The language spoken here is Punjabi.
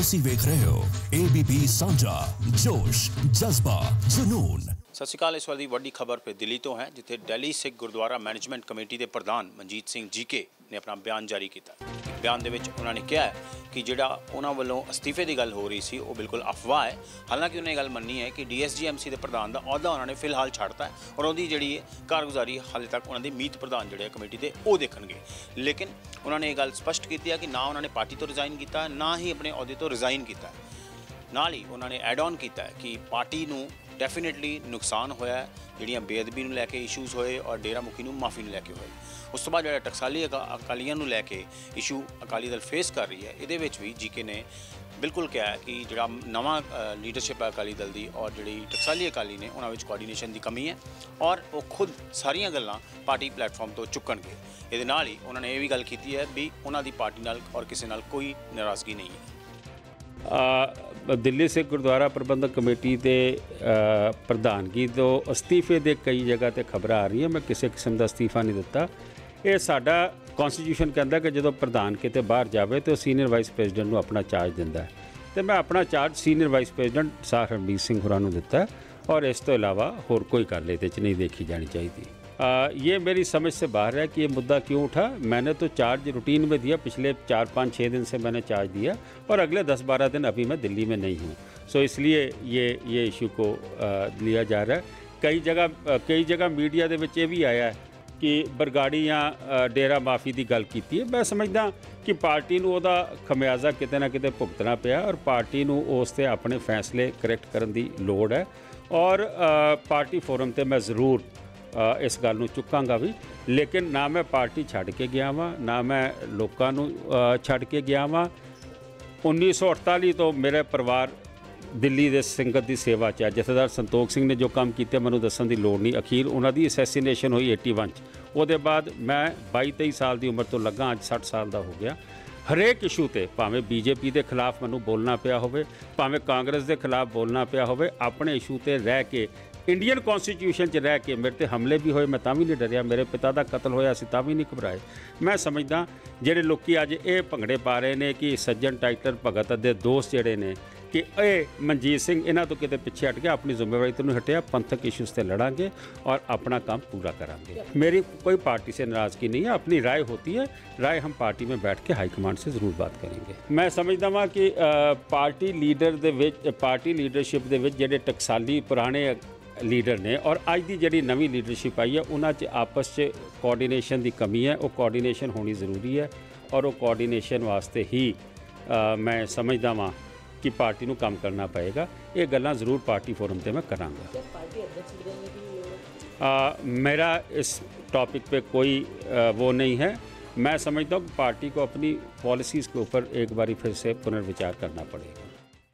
ਤੁਸੀਂ ਵੇਖ ਰਹੇ ਹੋ ABP ਸਾਂਝਾ ਜੋਸ਼ ਜਜ਼ਬਾ ਜਨੂਨ ਸਤਿ ਸ਼੍ਰੀ ਅਕਾਲ, ਇਸ ਵਾਰ ਦੀ ਵੱਡੀ ਖਬਰ ਪੇ ਦਿੱਲੀ ਤੋਂ ਹੈ, ਜਿੱਥੇ ਦਿੱਲੀ ਸਿੱਖ ਗੁਰਦੁਆਰਾ ਮੈਨੇਜਮੈਂਟ ਕਮੇਟੀ ਦੇ ਪ੍ਰਧਾਨ ਮਨਜੀਤ ਸਿੰਘ ਜੀਕੇ ਨੇ ਆਪਣਾ ਬਿਆਨ ਜਾਰੀ ਕੀਤਾ। ਬਿਆਨ ਦੇ ਵਿੱਚ ਉਹਨਾਂ ਨੇ ਕਿਹਾ ਕਿ ਜਿਹੜਾ ਉਹਨਾਂ ਵੱਲੋਂ ਅਸਤੀਫੇ ਦੀ ਗੱਲ ਹੋ ਰਹੀ ਸੀ, ਉਹ ਬਿਲਕੁਲ ਅਫਵਾਹ ਹੈ। ਹਾਲਾਂਕਿ ਉਹਨੇ ਇਹ ਗੱਲ ਮੰਨੀ ਹੈ ਕਿ ਡੀਐਸਜੀਐਮਸੀ ਦੇ ਪ੍ਰਧਾਨ ਦਾ ਅਹੁਦਾ ਉਹਨਾਂ ਨੇ ਫਿਲਹਾਲ ਛੱਡਤਾ ਹੈ ਔਰ ਉਹਦੀ ਜਿਹੜੀ ਕਾਰਗੁਜ਼ਾਰੀ ਹਾਲੇ ਤੱਕ ਉਹਨਾਂ ਦੇ ਮੀਤ ਪ੍ਰਧਾਨ ਜਿਹੜੇ ਆ ਕਮੇਟੀ ਦੇ, ਉਹ ਦੇਖਣਗੇ। ਲੇਕਿਨ ਉਹਨਾਂ ਨੇ ਇਹ ਗੱਲ ਸਪਸ਼ਟ ਕੀਤੀ ਹੈ ਕਿ ਨਾ ਉਹਨਾਂ ਨੇ ਪਾਰਟੀ ਤੋਂ ਰਿਜ਼ਾਈਨ ਕੀਤਾ ਨਾ ਹੀ ਆਪਣੇ ਅਹੁਦੇ ਤੋਂ ਰਿਜ਼ਾਈਨ ਕੀਤਾ ਨਾਲ ਹੀ ਉਹਨਾਂ ਨੇ ਐਡ ਆਨ ਕੀਤਾ ਕਿ ਪਾਰਟੀ ਨੂੰ ਡੈਫੀਨਿਟਲੀ ਨੁਕਸਾਨ ਹੋਇਆ ਜਿਹੜੀਆਂ ਬੇਅਦਬੀ ਨੂੰ ਲੈ ਕੇ ਇਸ਼ੂਜ਼ ਹੋਏ ਔਰ ਡੇਰਾ ਮੁਖੀ ਨੂੰ ਮਾਫੀ ਨੂੰ ਲੈ ਕੇ ਹੋਏ। ਉਸ ਤੋਂ ਬਾਅਦ ਜਿਹੜਾ ਟਕਸਾਲੀ ਅਕਾ- ਅਕਾਲੀਆਂ ਨੂੰ ਲੈ ਕੇ ਇਸ਼ੂ ਅਕਾਲੀ ਦਲ ਫੇਸ ਕਰ ਰਹੀ ਹੈ, ਇਹਦੇ ਵਿੱਚ ਵੀ ਜੀਕੇ ਨੇ ਬਿਲਕੁਲ ਕਿਹਾ ਕਿ ਜਿਹੜਾ ਨਵਾਂ ਲੀਡਰਸ਼ਿਪ ਹੈ ਅਕਾਲੀ ਦਲ ਦੀ ਔਰ ਜਿਹੜੀ ਟਕਸਾਲੀ ਅਕਾਲੀ ਨੇ, ਉਹਨਾਂ ਵਿੱਚ ਕੋਆਰਡੀਨੇਸ਼ਨ ਦੀ ਕਮੀ ਹੈ ਔਰ ਉਹ ਖੁਦ ਸਾਰੀਆਂ ਗੱਲਾਂ ਪਾਰਟੀ ਪਲੇਟਫਾਰਮ ਤੋਂ ਚੁੱਕਣਗੇ। ਇਹਦੇ ਨਾਲ ਹੀ ਉਹਨਾਂ ਨੇ ਇਹ ਵੀ ਗੱਲ ਕੀਤੀ ਹੈ ਵੀ ਉਹਨਾਂ ਦੀ ਪਾਰਟੀ ਨਾਲ ਔਰ ਕਿਸੇ ਨਾਲ ਕੋਈ ਨਾਰਾਜ਼ਗੀ ਨਹੀਂ ਹੈ। ਦਿੱਲੀ ਸਿੱਖ ਗੁਰਦੁਆਰਾ ਪ੍ਰਬੰਧਕ ਕਮੇਟੀ ਦੇ ਪ੍ਰਧਾਨਗੀ ਤੋਂ ਅਸਤੀਫੇ ਦੇ ਕਈ ਜਗ੍ਹਾ ਤੇ ਖਬਰਾਂ ਆ ਰਹੀਆਂ, ਮੈਂ ਕਿਸੇ ਕਿਸਮ ਦਾ ਅਸਤੀਫਾ ਨਹੀਂ ਦਿੱਤਾ। ਇਹ ਸਾਡਾ ਕਨਸਟੀਟਿਊਸ਼ਨ ਕਹਿੰਦਾ ਕਿ ਜਦੋਂ ਪ੍ਰਧਾਨ ਕਿਤੇ ਬਾਹਰ ਜਾਵੇ ਤੇ ਉਹ ਸੀਨੀਅਰ ਵਾਈਸ ਪ੍ਰੈਜ਼ੀਡੈਂਟ ਨੂੰ ਆਪਣਾ ਚਾਰਜ ਦਿੰਦਾ ਹੈ। ਤੇ ਮੈਂ ਆਪਣਾ ਚਾਰਜ ਸੀਨੀਅਰ ਵਾਈਸ ਪ੍ਰੈਜ਼ੀਡੈਂਟ ਸਾਰ ਰਣਬੀਰ ਸਿੰਘ ਹੋਰਾਂ ਨੂੰ ਦਿੱਤਾ ਔਰ ਇਸ ਤੋਂ ਇਲਾਵਾ ਹੋਰ ਕੋਈ ਗੱਲ ਇਹਦੇ 'ਚ ਨਹੀਂ ਦੇਖੀ ਜਾਣੀ ਚਾਹੀਦੀ। आ, ये मेरी समझ से बाहर है कि ये मुद्दा क्यों उठा मैंने तो चार्ज रूटीन में दिया पिछले चार पाँच छः दिन से मैंने चार्ज दिया और अगले दस बारह दिन अभी मैं दिल्ली में नहीं हूँ सो इसलिए ये ये इशू को आ, लिया जा रहा है कई जगह आ, कई जगह मीडिया ਦੇ ਵਿੱਚ ਇਹ ਵੀ ਆਇਆ ਹੈ ਕਿ ਬਰਗਾੜੀ ਜਾਂ ਅ, ਡੇਰਾ ਮਾਫੀ ਦੀ ਗੱਲ ਕੀਤੀ ਹੈ ਮੈਂ ਸਮਝਦਾ ਕਿ ਪਾਰਟੀ ਨੂੰ ਉਹਦਾ ਖਮਿਆਜ਼ਾ ਕਿਤੇ ਨਾ ਕਿਤੇ ਭੁਗਤਣਾ ਪਿਆ ਔਰ ਪਾਰਟੀ ਨੂੰ ਉਸ ਤੇ ਆਪਣੇ ਫੈਸਲੇ ਕਰੈਕਟ ਕਰਨ ਦੀ ਲੋੜ ਹੈ ਔਰ ਅ, ਪਾਰਟੀ ਫੋਰਮ ਤੇ ਮੈਂ ਜ਼ਰੂਰ ਅ, ਇਸ ਗੱਲ ਨੂੰ ਚੁੱਕਾਂਗਾ ਵੀ। ਲੇਕਿਨ ਨਾ ਮੈਂ ਪਾਰਟੀ ਛੱਡ ਕੇ ਗਿਆ ਵਾਂ, ਨਾ ਮੈਂ ਲੋਕਾਂ ਨੂੰ ਛੱਡ ਕੇ ਗਿਆ ਵਾਂ। 1948 ਤੋਂ ਮੇਰੇ ਪਰਿਵਾਰ ਦਿੱਲੀ ਦੇ ਸੰਗਤ ਦੀ ਸੇਵਾ 'ਚ ਹੈ ਜਥੇਦਾਰ ਸੰਤੋਖ ਸਿੰਘ ਨੇ ਜੋ ਕੰਮ ਕੀਤੇ, ਮੈਨੂੰ ਦੱਸਣ ਦੀ ਲੋੜ ਨਹੀਂ। ਅਖੀਰ ਉਹਨਾਂ ਦੀ ਅਸੈਸੀਨੇਸ਼ਨ ਹੋਈ 81 'ਚ। ਉਹਦੇ ਬਾਅਦ ਮੈਂ 22 23 ਸਾਲ ਦੀ ਉਮਰ ਤੋਂ ਲੱਗਾ, ਅੱਜ 60 ਸਾਲ ਦਾ ਹੋ ਗਿਆ। ਹਰੇਕ ਇਸ਼ੂ ਤੇ ਭਾਵੇਂ ਬੀਜੇਪੀ ਦੇ ਖਿਲਾਫ ਮੈਨੂੰ ਬੋਲਣਾ ਪਿਆ ਹੋਵੇ, ਭਾਵੇਂ ਕਾਂਗਰਸ ਦੇ ਖਿਲਾਫ ਬੋਲਣਾ ਪਿਆ ਹੋਵੇ, ਆਪਣੇ ਇਸ਼ੂ ਤੇ ਰਹਿ ਕੇ ਇੰਡੀਅਨ ਕਨਸਟੀਟਿਊਸ਼ਨ 'ਚ ਰਹਿ ਕੇ ਮੇਰੇ ਤੇ ਹਮਲੇ ਵੀ ਹੋਏ ਮੈਂ ਤਾਂ ਵੀ ਨਹੀਂ ਡਰਿਆ ਮੇਰੇ ਪਿਤਾ ਦਾ ਕਤਲ ਹੋਇਆ ਸੀ ਤਾਂ ਵੀ ਨਹੀਂ ਘਬਰਾਏ ਮੈਂ ਸਮਝਦਾ ਜਿਹੜੇ ਲੋਕੀ ਅੱਜ ਇਹ ਭੰਗੜੇ ਪਾ ਰਹੇ ਨੇ ਕਿ ਸੱਜਣ ਟਾਈਟਰ ਭਗਤ ਦੇ ਦੋਸਤ ਜਿਹੜੇ ਨੇ ਕਿ ਇਹ ਮਨਜੀਤ ਸਿੰਘ ਇਹਨਾਂ ਤੋਂ ਕਿਤੇ ਪਿੱਛੇ ਹਟ ਗਿਆ ਆਪਣੀ ਜ਼ਿੰਮੇਵਾਰੀ ਤੋਂ ਨਹੀਂ ਹਟਿਆ ਪੰਥਕ ਇਸ਼ੂਜ਼ ਤੇ ਲੜਾਂਗੇ और अपना काम पूरा करांगे मेरी कोई पार्टी से नाराज़गी नहीं है अपनी राय होती है राय हम पार्टी में बैठ के हाईकमांड से ज़रूर बात करेंगे मैं समझदा ਵਾਂ ਕਿ ਅ, ਪਾਰਟੀ ਲੀਡਰ ਦੇ ਵਿੱਚ ਪਾਰਟੀ ਲੀਡਰਸ਼ਿਪ ਦੇ ਵਿੱਚ ਜਿਹੜੇ ਟਕਸਾਲੀ ਪੁਰਾਣੇ ਲੀਡਰ ਨੇ ਔਰ ਅੱਜ ਦੀ ਜਿਹੜੀ ਨਵੀਂ ਲੀਡਰਸ਼ਿਪ ਆਈ ਹੈ ਉਹਨਾਂ 'ਚ ਆਪਸ 'ਚ ਕੋਆਰਡੀਨੇਸ਼ਨ ਦੀ ਕਮੀ ਹੈ ਉਹ ਕੋਆਰਡੀਨੇਸ਼ਨ ਹੋਣੀ ਜ਼ਰੂਰੀ ਹੈ ਔਰ ਉਹ ਕੋਆਰਡੀਨੇਸ਼ਨ ਵਾਸਤੇ ਹੀ ਮੈਂ ਸਮਝਦਾ ਵਾਂ ਕਿ ਪਾਰਟੀ ਨੂੰ ਕੰਮ ਕਰਨਾ ਪਏਗਾ। ਇਹ ਗੱਲਾਂ ਜ਼ਰੂਰ ਪਾਰਟੀ ਫੋਰਮ ਤੇ ਮੈਂ ਕਰਾਂਗਾ। ਮੇਰਾ ਇਸ टॉपिक पे कोई आ, वो नहीं है मैं समझता हूँ पार्टी को अपनी पॉलिसीज़ के ऊपर एक बारी फिर से पुनर्विचार करना पड़ेगा